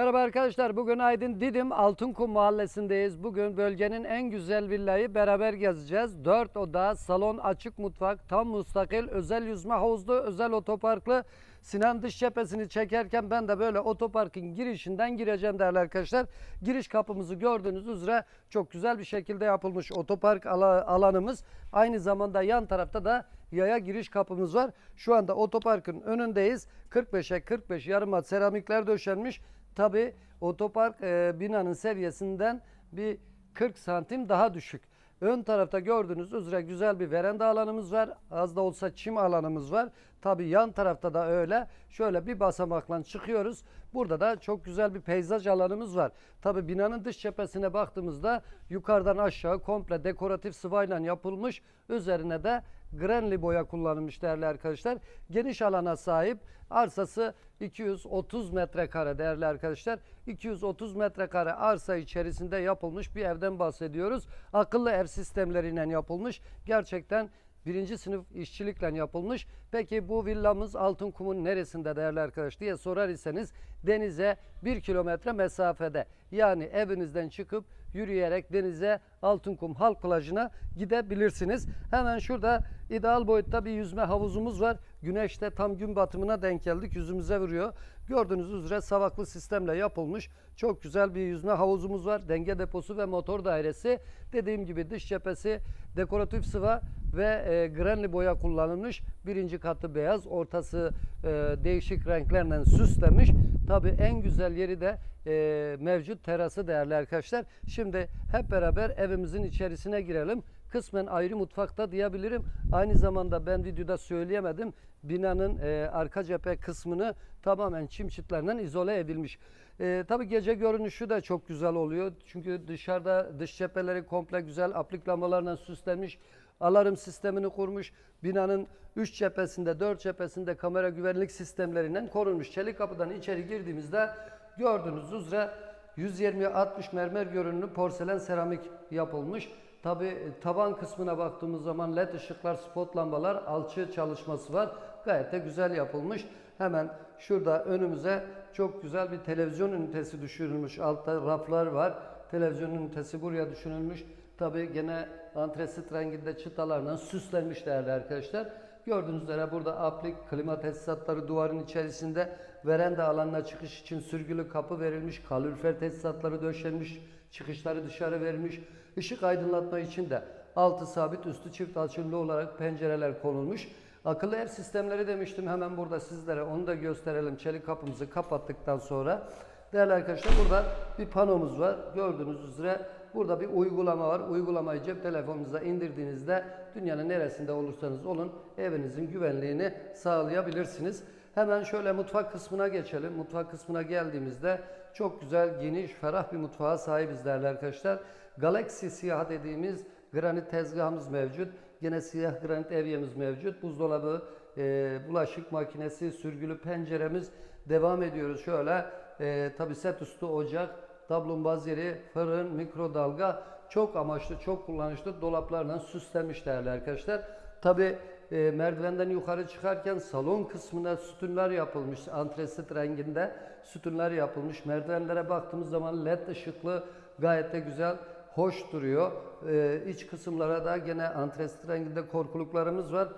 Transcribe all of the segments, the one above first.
Merhaba arkadaşlar. Bugün Aydın Didim Altınkum Mahallesi'ndeyiz. Bugün bölgenin en güzel villayı beraber gezeceğiz. 4 oda, salon, açık mutfak, tam müstakil, özel yüzme havuzlu, özel otoparklı. Sinan dış cephesini çekerken ben de böyle otoparkın girişinden gireceğim değerli arkadaşlar. Giriş kapımızı gördüğünüz üzere çok güzel bir şekilde yapılmış otopark ala- alanımız. Aynı zamanda yan tarafta da yaya giriş kapımız var. Şu anda otoparkın önündeyiz. 45'e 45 yarım at seramikler döşenmiş. Tabi otopark e, binanın seviyesinden bir 40 santim daha düşük. Ön tarafta gördüğünüz üzere güzel bir veranda alanımız var. Az da olsa çim alanımız var. Tabi yan tarafta da öyle. Şöyle bir basamakla çıkıyoruz. Burada da çok güzel bir peyzaj alanımız var. Tabi binanın dış cephesine baktığımızda yukarıdan aşağı komple dekoratif sıvayla yapılmış. Üzerine de grenli boya kullanılmış değerli arkadaşlar. Geniş alana sahip arsası 230 metrekare değerli arkadaşlar. 230 metrekare arsa içerisinde yapılmış bir evden bahsediyoruz. Akıllı ev sistemleriyle yapılmış. Gerçekten birinci sınıf işçilikle yapılmış. Peki bu villamız Altınkum'un neresinde değerli arkadaş diye sorar iseniz denize bir kilometre mesafede. Yani evinizden çıkıp yürüyerek denize Altınkum Halk Plajı'na gidebilirsiniz. Hemen şurada ideal boyutta bir yüzme havuzumuz var. Güneşte tam gün batımına denk geldik. Yüzümüze vuruyor. Gördüğünüz üzere savaklı sistemle yapılmış. Çok güzel bir yüzme havuzumuz var. Denge deposu ve motor dairesi. Dediğim gibi dış cephesi dekoratif sıva ve e, granli boya kullanılmış. Birinci katı beyaz, ortası e, değişik renklerle süslenmiş. Tabii en güzel yeri de e, mevcut terası değerli arkadaşlar. Şimdi hep beraber evimizin içerisine girelim. Kısmen ayrı mutfakta diyebilirim. Aynı zamanda ben videoda söyleyemedim. Binanın e, arka cephe kısmını tamamen çim çitlerinden izole edilmiş. E, tabii gece görünüşü de çok güzel oluyor. Çünkü dışarıda dış cepheleri komple güzel aplik lambalarla süslenmiş. Alarm sistemini kurmuş. Binanın 3 cephesinde, 4 cephesinde kamera güvenlik sistemlerinden korunmuş. Çelik kapıdan içeri girdiğimizde gördüğünüz üzere 120-60 mermer görünümlü porselen seramik yapılmış. Tabi taban kısmına baktığımız zaman led ışıklar, spot lambalar, alçı çalışması var. Gayet de güzel yapılmış. Hemen şurada önümüze çok güzel bir televizyon ünitesi düşürülmüş. Altta raflar var. Televizyon ünitesi buraya düşünülmüş. Tabi gene antresit renginde çıtalarla süslenmiş değerli arkadaşlar. Gördüğünüz üzere burada aplik, klima tesisatları duvarın içerisinde veranda alanına çıkış için sürgülü kapı verilmiş, kalorifer tesisatları döşenmiş, çıkışları dışarı verilmiş. Işık aydınlatma için de altı sabit üstü çift açımlı olarak pencereler konulmuş. Akıllı ev sistemleri demiştim hemen burada sizlere onu da gösterelim. Çelik kapımızı kapattıktan sonra değerli arkadaşlar burada bir panomuz var. Gördüğünüz üzere burada bir uygulama var. Uygulamayı cep telefonunuza indirdiğinizde dünyanın neresinde olursanız olun evinizin güvenliğini sağlayabilirsiniz. Hemen şöyle mutfak kısmına geçelim. Mutfak kısmına geldiğimizde çok güzel, geniş, ferah bir mutfağa sahibiz değerli arkadaşlar. Galaxy siyah dediğimiz granit tezgahımız mevcut. Yine siyah granit evyemiz mevcut. Buzdolabı, e, bulaşık makinesi, sürgülü penceremiz devam ediyoruz. Şöyle e, tabi set üstü ocak, tablumbaz yeri, fırın, mikrodalga çok amaçlı, çok kullanışlı dolaplarla süslenmiş değerli arkadaşlar. Tabi e, merdivenden yukarı çıkarken salon kısmına sütunlar yapılmış. Antresit renginde sütunlar yapılmış. Merdivenlere baktığımız zaman led ışıklı gayet de güzel, hoş duruyor. E, iç kısımlara da gene antresit renginde korkuluklarımız var.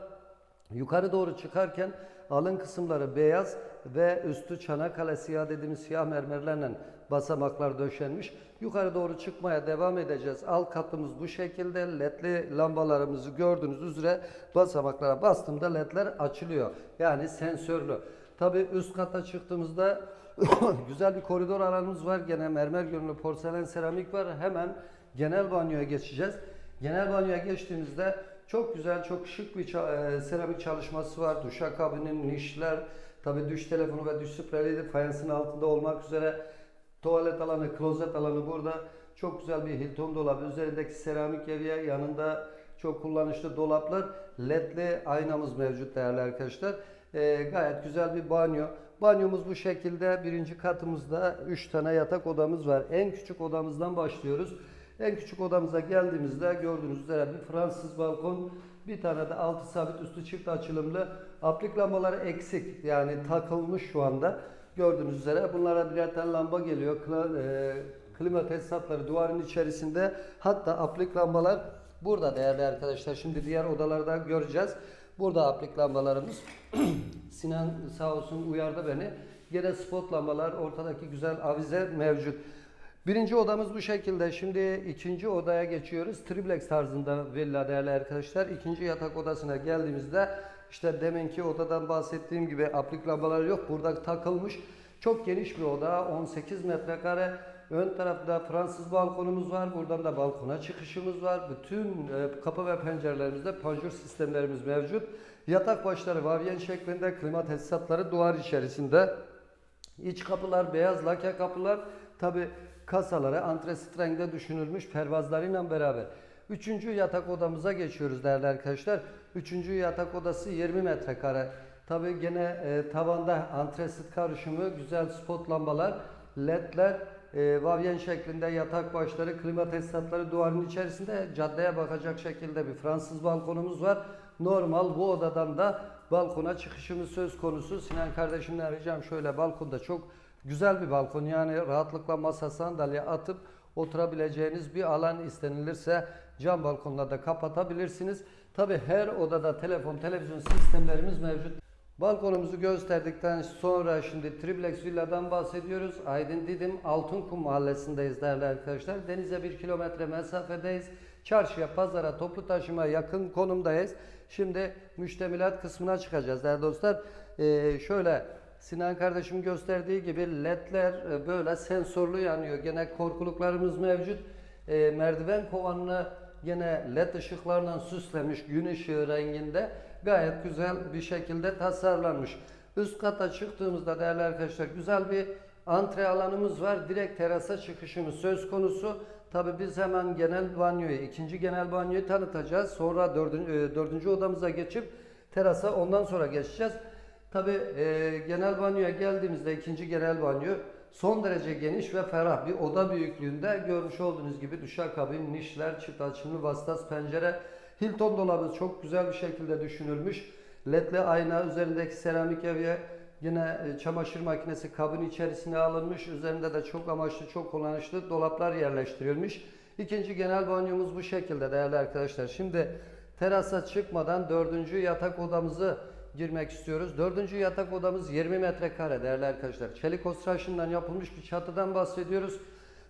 Yukarı doğru çıkarken alın kısımları beyaz ve üstü Çanakkale siyah dediğimiz siyah mermerlerle basamaklar döşenmiş. Yukarı doğru çıkmaya devam edeceğiz. Alt katımız bu şekilde. Ledli lambalarımızı gördüğünüz üzere basamaklara bastığımda ledler açılıyor. Yani sensörlü. Tabi üst kata çıktığımızda güzel bir koridor alanımız var. Gene mermer görünümlü porselen seramik var. Hemen genel banyoya geçeceğiz. Genel banyoya geçtiğimizde çok güzel, çok şık bir ça- e, seramik çalışması var. Duşakabinin, nişler, tabi duş telefonu ve duş spreyleri fayansın altında olmak üzere. Tuvalet alanı, klozet alanı burada. Çok güzel bir Hilton dolabı. Üzerindeki seramik evye, yanında çok kullanışlı dolaplar. LED'li aynamız mevcut değerli arkadaşlar. E, gayet güzel bir banyo. Banyomuz bu şekilde. Birinci katımızda 3 tane yatak odamız var. En küçük odamızdan başlıyoruz. En küçük odamıza geldiğimizde gördüğünüz üzere bir Fransız balkon, bir tane de altı sabit üstü çift açılımlı aplik lambaları eksik yani takılmış şu anda. Gördüğünüz üzere bunlara birer tane lamba geliyor. Kla- e, klima tesisatları duvarın içerisinde. Hatta aplik lambalar burada değerli arkadaşlar. Şimdi diğer odalarda göreceğiz. Burada aplik lambalarımız. Sinan sağ olsun uyardı beni. Gene spot lambalar, ortadaki güzel avize mevcut. Birinci odamız bu şekilde. Şimdi ikinci odaya geçiyoruz. Triplex tarzında villa değerli arkadaşlar. İkinci yatak odasına geldiğimizde işte deminki odadan bahsettiğim gibi aplik lambalar yok. Burada takılmış. Çok geniş bir oda. 18 metrekare. Ön tarafta Fransız balkonumuz var. Buradan da balkona çıkışımız var. Bütün e, kapı ve pencerelerimizde panjur sistemlerimiz mevcut. Yatak başları vavyen şeklinde klima tesisatları duvar içerisinde. İç kapılar beyaz lake kapılar. Tabi kasaları antresit renkte düşünülmüş pervazlarıyla beraber. Üçüncü yatak odamıza geçiyoruz değerli arkadaşlar. Üçüncü yatak odası 20 metrekare. Tabi gene e, tavanda antresit karışımı, güzel spot lambalar, ledler, e, vavyen şeklinde yatak başları, klima tesisatları duvarın içerisinde caddeye bakacak şekilde bir Fransız balkonumuz var. Normal bu odadan da balkona çıkışımız söz konusu. Sinan kardeşimle arayacağım şöyle balkonda çok güzel bir balkon yani rahatlıkla masa sandalye atıp oturabileceğiniz bir alan istenilirse cam balkonla da kapatabilirsiniz. Tabi her odada telefon, televizyon sistemlerimiz mevcut. Balkonumuzu gösterdikten sonra şimdi Triplex Villa'dan bahsediyoruz. Aydın Didim Altınkum mahallesindeyiz değerli arkadaşlar. Denize bir kilometre mesafedeyiz. Çarşıya, pazara, toplu taşıma yakın konumdayız. Şimdi müştemilat kısmına çıkacağız değerli dostlar. Ee, şöyle Sinan kardeşim gösterdiği gibi ledler e, böyle sensörlü yanıyor. Gene korkuluklarımız mevcut. E, merdiven kovanını gene led ışıklarla süslemiş gün ışığı renginde. Gayet güzel bir şekilde tasarlanmış. Üst kata çıktığımızda değerli arkadaşlar güzel bir antre alanımız var. Direkt terasa çıkışımız söz konusu. Tabi biz hemen genel banyoyu, ikinci genel banyoyu tanıtacağız. Sonra dördüncü, e, dördüncü odamıza geçip terasa ondan sonra geçeceğiz. Tabi e, genel banyoya geldiğimizde ikinci genel banyo son derece geniş ve ferah bir oda büyüklüğünde görmüş olduğunuz gibi duşakabin, nişler, çift açımlı vasıtas pencere, Hilton dolabı çok güzel bir şekilde düşünülmüş. Ledli ayna üzerindeki seramik evye yine e, çamaşır makinesi kabın içerisine alınmış. Üzerinde de çok amaçlı, çok kullanışlı dolaplar yerleştirilmiş. İkinci genel banyomuz bu şekilde değerli arkadaşlar. Şimdi terasa çıkmadan dördüncü yatak odamızı girmek istiyoruz. Dördüncü yatak odamız 20 metrekare değerli arkadaşlar. Çelik osraşından yapılmış bir çatıdan bahsediyoruz.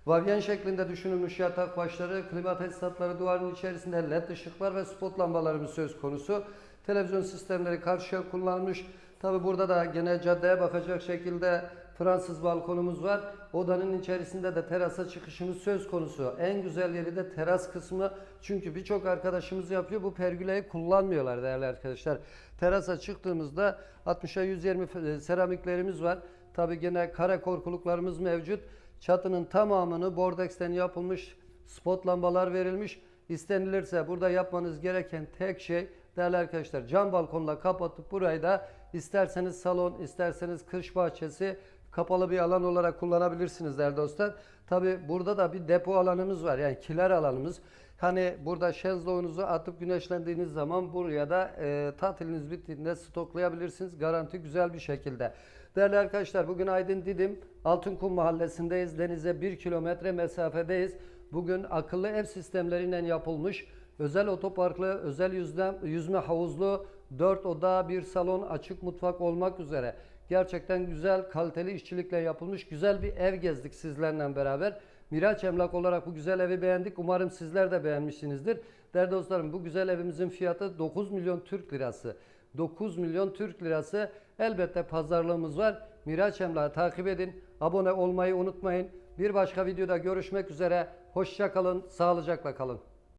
Vavyen şeklinde düşünülmüş yatak başları, klima tesisatları duvarın içerisinde led ışıklar ve spot lambalarımız söz konusu. Televizyon sistemleri karşıya kullanılmış. Tabi burada da gene caddeye bakacak şekilde Fransız balkonumuz var. Odanın içerisinde de terasa çıkışımız söz konusu. En güzel yeri de teras kısmı. Çünkü birçok arkadaşımız yapıyor. Bu pergüleyi kullanmıyorlar değerli arkadaşlar. Terasa çıktığımızda 60'a 120 seramiklerimiz var. Tabi gene kare korkuluklarımız mevcut. Çatının tamamını bordeksten yapılmış spot lambalar verilmiş. İstenilirse burada yapmanız gereken tek şey değerli arkadaşlar cam balkonla kapatıp burayı da isterseniz salon, isterseniz kış bahçesi kapalı bir alan olarak kullanabilirsiniz değerli dostlar. Tabi burada da bir depo alanımız var yani kiler alanımız. Hani burada şezlongunuzu atıp güneşlendiğiniz zaman buraya da e, tatiliniz bittiğinde stoklayabilirsiniz. Garanti güzel bir şekilde. Değerli arkadaşlar bugün Aydın Didim Altınkum mahallesindeyiz. Denize 1 kilometre mesafedeyiz. Bugün akıllı ev sistemleriyle yapılmış özel otoparklı, özel yüzme, yüzme havuzlu, 4 oda, bir salon, açık mutfak olmak üzere gerçekten güzel, kaliteli işçilikle yapılmış güzel bir ev gezdik sizlerle beraber. Miraç Emlak olarak bu güzel evi beğendik. Umarım sizler de beğenmişsinizdir. Değerli dostlarım bu güzel evimizin fiyatı 9 milyon Türk lirası. 9 milyon Türk lirası. Elbette pazarlığımız var. Miraç Emlak'ı takip edin. Abone olmayı unutmayın. Bir başka videoda görüşmek üzere. Hoşça kalın, sağlıcakla kalın.